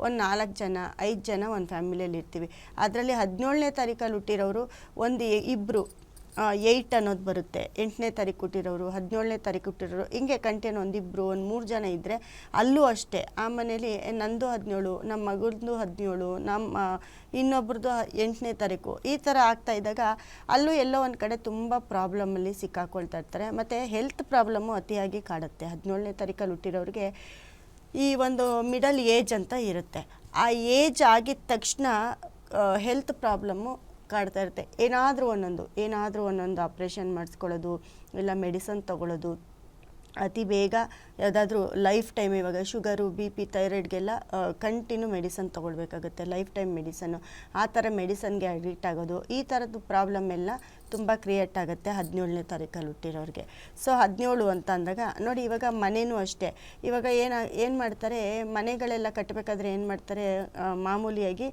ಒಂದು ನಾಲ್ಕು ಜನ ಐದು ಜನ ಒಂದು ಫ್ಯಾಮಿಲಿಯಲ್ಲಿ ಇರ್ತೀವಿ. ಅದರಲ್ಲಿ ಹದಿನೇಳನೇ ತಾರೀಕಲ್ಲಿ ಹುಟ್ಟಿರೋರು ಒಂದು ಇಬ್ಬರು ಏಯ್ಟ್ ಅನ್ನೋದು ಬರುತ್ತೆ. ಎಂಟನೇ ತಾರೀಕು ಹುಟ್ಟಿರೋರು ಹದಿನೇಳನೇ ತಾರೀಕು ಹುಟ್ಟಿರೋರು ಹಿಂಗೆ ಕಂಟೇನು ಒಂದಿಬ್ಬರು ಒಂದು ಮೂರು ಜನ ಇದ್ದರೆ ಅಲ್ಲೂ ಅಷ್ಟೇ. ಆ ಮನೇಲಿ "ಏ, ನಂದು ಹದಿನೇಳು ನಮ್ಮ ಮಗಳದ್ದು ಹದಿನೇಳು ನಮ್ಮ ಇನ್ನೊಬ್ರದ್ದು ಎಂಟನೇ ತಾರೀಕು. ಈ ಥರ ಆಗ್ತಾ ಇದ್ದಾಗ ಅಲ್ಲೂ ಎಲ್ಲೋ ಒಂದು ಕಡೆ ತುಂಬ ಪ್ರಾಬ್ಲಮಲ್ಲಿ ಸಿಕ್ಕಾಕೊಳ್ತಾ ಇರ್ತಾರೆ. ಮತ್ತು ಹೆಲ್ತ್ ಪ್ರಾಬ್ಲಮ್ಮು ಅತಿಯಾಗಿ ಕಾಡುತ್ತೆ. ಹದಿನೇಳನೇ ತಾರೀಕಲ್ಲಿ ಹುಟ್ಟಿರೋರಿಗೆ ಈ ಒಂದು ಮಿಡಲ್ ಏಜ್ ಅಂತ ಇರುತ್ತೆ. ಆ ಏಜ್ ಆಗಿದ ತಕ್ಷಣ ಹೆಲ್ತ್ ಪ್ರಾಬ್ಲಮ್ಮು ಕಾಡ್ತಾ ಇರುತ್ತೆ. ಏನಾದರೂ ಒಂದೊಂದು ಏನಾದರೂ ಒಂದೊಂದು ಆಪ್ರೇಷನ್ ಮಾಡಿಸ್ಕೊಳ್ಳೋದು, ಇಲ್ಲ ಮೆಡಿಸನ್ ತೊಗೊಳ್ಳೋದು ಅತಿ ಬೇಗ ಯಾವುದಾದ್ರೂ ಲೈಫ್ ಟೈಮ್ ಇವಾಗ ಶುಗರು, ಬಿ ಪಿ, ಥೈರಾಯ್ಡ್ಗೆಲ್ಲ ಕಂಟಿನ್ಯೂ ಮೆಡಿಸನ್ ತೊಗೊಳ್ಬೇಕಾಗುತ್ತೆ. ಲೈಫ್ ಟೈಮ್ ಮೆಡಿಸನ್ನು ಆ ಥರ ಮೆಡಿಸನ್ಗೆ ಅಡಿಕ್ಟ್ ಆಗೋದು, ಈ ಥರದ್ದು ಪ್ರಾಬ್ಲಮ್ ಎಲ್ಲ ತುಂಬ ಕ್ರಿಯೇಟ್ ಆಗುತ್ತೆ ಹದಿನೇಳನೇ ತಾರೀಕಲ್ಲಿ ಹುಟ್ಟಿರೋರಿಗೆ. ಸೊ ಹದಿನೇಳು ಅಂತ ಅಂದಾಗ, ನೋಡಿ ಇವಾಗ ಮನೆಯೂ ಅಷ್ಟೇ. ಇವಾಗ ಏನು ಏನು ಮಾಡ್ತಾರೆ, ಮನೆಗಳೆಲ್ಲ ಕಟ್ಟಬೇಕಾದ್ರೆ ಏನು ಮಾಡ್ತಾರೆ ಮಾಮೂಲಿಯಾಗಿ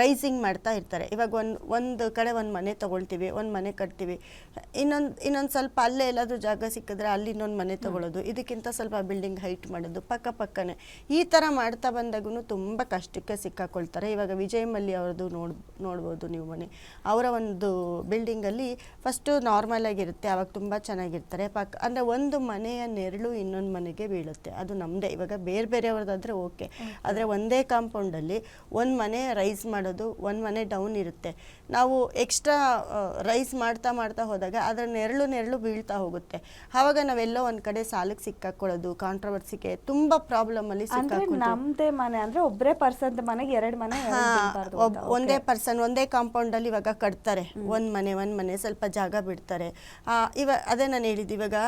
ರೈಸಿಂಗ್ ಮಾಡ್ತಾ ಇರ್ತಾರೆ. ಇವಾಗ ಒಂದು ಒಂದು ಕಡೆ ಒಂದು ಮನೆ ತೊಗೊಳ್ತೀವಿ ಒಂದು ಮನೆ ಕಟ್ತೀವಿ. ಇನ್ನೊಂದು ಇನ್ನೊಂದು ಸ್ವಲ್ಪ ಅಲ್ಲೇ ಎಲ್ಲಾದರೂ ಜಾಗ ಸಿಕ್ಕಿದ್ರೆ ಅಲ್ಲಿ ಇನ್ನೊಂದು ಮನೆ ತೊಗೊಳ್ಳೋದು ಇದಕ್ಕಿಂತ ಸ್ವಲ್ಪ ಬಿಲ್ಡಿಂಗ್ ಹೈಟ್ ಮಾಡೋದು ಪಕ್ಕ ಪಕ್ಕನೇ. ಈ ಥರ ಮಾಡ್ತಾ ಬಂದಾಗೂ ತುಂಬ ಕಷ್ಟಕ್ಕೆ ಸಿಕ್ಕಾಕೊಳ್ತಾರೆ. ಇವಾಗ ವಿಜಯ್ ಮಲ್ಲಿ ಅವ್ರದ್ದು ನೋಡ್ ನೋಡ್ಬೋದು ನೀವು ಮನೆ. ಅವರ ಒಂದು ಬಿಲ್ಡಿಂಗಲ್ಲಿ ಫಸ್ಟು ನಾರ್ಮಲ್ ಆಗಿರುತ್ತೆ ಆವಾಗ ತುಂಬ ಚೆನ್ನಾಗಿರ್ತಾರೆ. ಪಕ್ಕ ಅಂದರೆ ಒಂದು ಮನೆಯ ನೆರಳು ಇನ್ನೊಂದು ಮನೆಗೆ ಬೀಳುತ್ತೆ. ಅದು ನಮ್ಮದೇ ಇವಾಗ ಬೇರೆ ಬೇರೆಯವ್ರದ್ದಾದರೆ ಓಕೆ. ಆದರೆ ಒಂದೇ ಕಾಂಪೌಂಡಲ್ಲಿ ಒಂದು ಮನೆ ರೈಸ್ ಮಾಡೋದು ಒಂದು ಮನೆ ಡೌನ್ ಇರುತ್ತೆ. ನಾವು ಎಕ್ಸ್ಟ್ರಾ ರೈಸ್ ಮಾಡ್ತಾ ಮಾಡ್ತಾ ಹೋದಾಗ ಅದರ ನೆರಳು ನೆರಳು ಬೀಳ್ತಾ ಹೋಗುತ್ತೆ. ಆವಾಗ ನಾವೆಲ್ಲೋ ಒಂದು ಕಡೆ ಸಾಲಕ್ಕೆ ಸಿಕ್ಕಾಕೊಳ್ಳೋದು ಕಾಂಟ್ರವರ್ಸಿಗೆ ತುಂಬ ಪ್ರಾಬ್ಲಮ್ ಅಲ್ಲಿ ಸಿಕ್ಕಾಕೊಂಡು ನಮ್ದೇ ಮನೆ ಅಂದ್ರೆ ಒಬ್ಬರೇ ಪರ್ಸನ್ ಮನೆಗೆ ಎರಡು ಮನೆ. ಒಂದೇ ಪರ್ಸನ್ ಒಂದೇ ಕಾಂಪೌಂಡ್ ಅಲ್ಲಿ ಇವಾಗ ಕಟ್ತಾರೆ. ಒಂದು ಮನೆ ಒಂದು ಮನೆ ಸ್ವಲ್ಪ ಜಾಗ ಬಿಡ್ತಾರೆ. ಆ, ಇವ ಅದೇ ನಾನು ಹೇಳಿದ್ದು ಇವಾಗ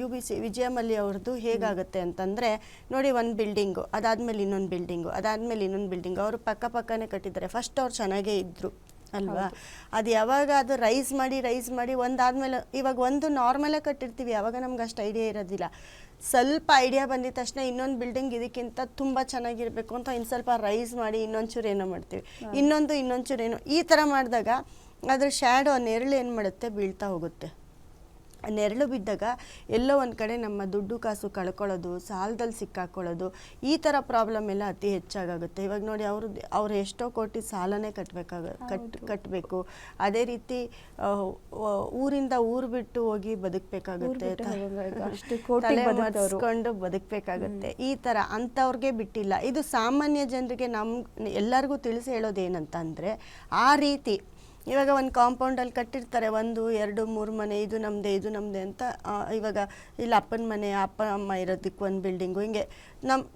ಯು ಬಿ ಸಿ ವಿಜಯಮಲ್ಲಿ ಅವ್ರದ್ದು ಹೇಗಾಗುತ್ತೆ ಅಂತಂದ್ರೆ ನೋಡಿ ಒಂದು ಬಿಲ್ಡಿಂಗು ಅದಾದ್ಮೇಲೆ ಇನ್ನೊಂದು ಬಿಲ್ಡಿಂಗು ಅದಾದ್ಮೇಲೆ ಇನ್ನೊಂದು ಬಿಲ್ಡಿಂಗು ಅವರು ಪಕ್ಕ ಪಕ್ಕನೆ ಕಟ್ಟಿದ್ದಾರೆ. ಫಸ್ಟ್ ಅವ್ರು ಚೆನ್ನಾಗೇ ಇದ್ದರು ಅಲ್ವಾ? ಅದು ಯಾವಾಗ ಅದು ರೈಸ್ ಮಾಡಿ ರೈಸ್ ಮಾಡಿ ಒಂದಾದ್ಮೇಲೆ ಇವಾಗ ಒಂದು ನಾರ್ಮಲಾಗಿ ಕಟ್ಟಿರ್ತೀವಿ ಯಾವಾಗ ನಮ್ಗೆ ಅಷ್ಟು ಐಡಿಯಾ ಇರೋದಿಲ್ಲ. ಸ್ವಲ್ಪ ಐಡಿಯಾ ಬಂದಿದ ತಕ್ಷಣ ಇನ್ನೊಂದು ಬಿಲ್ಡಿಂಗ್ ಇದಕ್ಕಿಂತ ತುಂಬ ಚೆನ್ನಾಗಿರಬೇಕು ಅಂತ ಇನ್ನು ಸ್ವಲ್ಪ ರೈಸ್ ಮಾಡಿ ಇನ್ನೊಂಚೂರು ಏನೋ ಮಾಡ್ತೀವಿ. ಇನ್ನೊಂದು ಇನ್ನೊಂಚೂರು ಏನೋ ಈ ಥರ ಮಾಡಿದಾಗ ಅದ್ರ ಶ್ಯಾಡೋ ನೆರಳು ಏನು ಮಾಡುತ್ತೆ? ಬೀಳ್ತಾ ಹೋಗುತ್ತೆ. ನೆರಳು ಬಿದ್ದಾಗ ಎಲ್ಲೋ ಒಂದು ಕಡೆ ನಮ್ಮ ದುಡ್ಡು ಕಾಸು ಕಳ್ಕೊಳ್ಳೋದು ಸಾಲದಲ್ಲಿ ಸಿಕ್ಕಾಕೊಳ್ಳೋದು ಈ ಥರ ಪ್ರಾಬ್ಲಮ್ ಎಲ್ಲ ಅತಿ ಹೆಚ್ಚಾಗುತ್ತೆ ಇವಾಗ ನೋಡಿ ಅವರು ಅವ್ರು ಎಷ್ಟೋ ಕೋಟಿ ಸಾಲನೇ ಕಟ್ಟಬೇಕಾಗ ಕಟ್ ಕಟ್ಟಬೇಕು ಅದೇ ರೀತಿ ಊರಿಂದ ಊರು ಬಿಟ್ಟು ಹೋಗಿ ಬದುಕಬೇಕಾಗುತ್ತೆ. ಮರೆಸ್ಕೊಂಡು ಬದುಕಬೇಕಾಗುತ್ತೆ. ಈ ಥರ ಅಂಥವ್ರಿಗೆ ಬಿಟ್ಟಿಲ್ಲ. ಇದು ಸಾಮಾನ್ಯ ಜನರಿಗೆ ನಮ್ ಎಲ್ಲರಿಗೂ ತಿಳಿಸಿ ಹೇಳೋದು ಏನಂತ ಆ ರೀತಿ ಇವಾಗ ಒಂದು ಕಾಂಪೌಂಡಲ್ಲಿ ಕಟ್ಟಿರ್ತಾರೆ, ಒಂದು, ಎರಡು, ಮೂರು ಮನೆ, ಇದು ನಮ್ಮದೇ ಇದು ನಮ್ಮದೇ ಅಂತ. ಇವಾಗ, ಇಲ್ಲಿ ಅಪ್ಪನ ಮನೆ, ಅಪ್ಪ, ಅಮ್ಮ ಇರೋದಕ್ಕೆ ಒಂದು ಬಿಲ್ಡಿಂಗು ಹಿಂಗೆ ನಮ್ಮ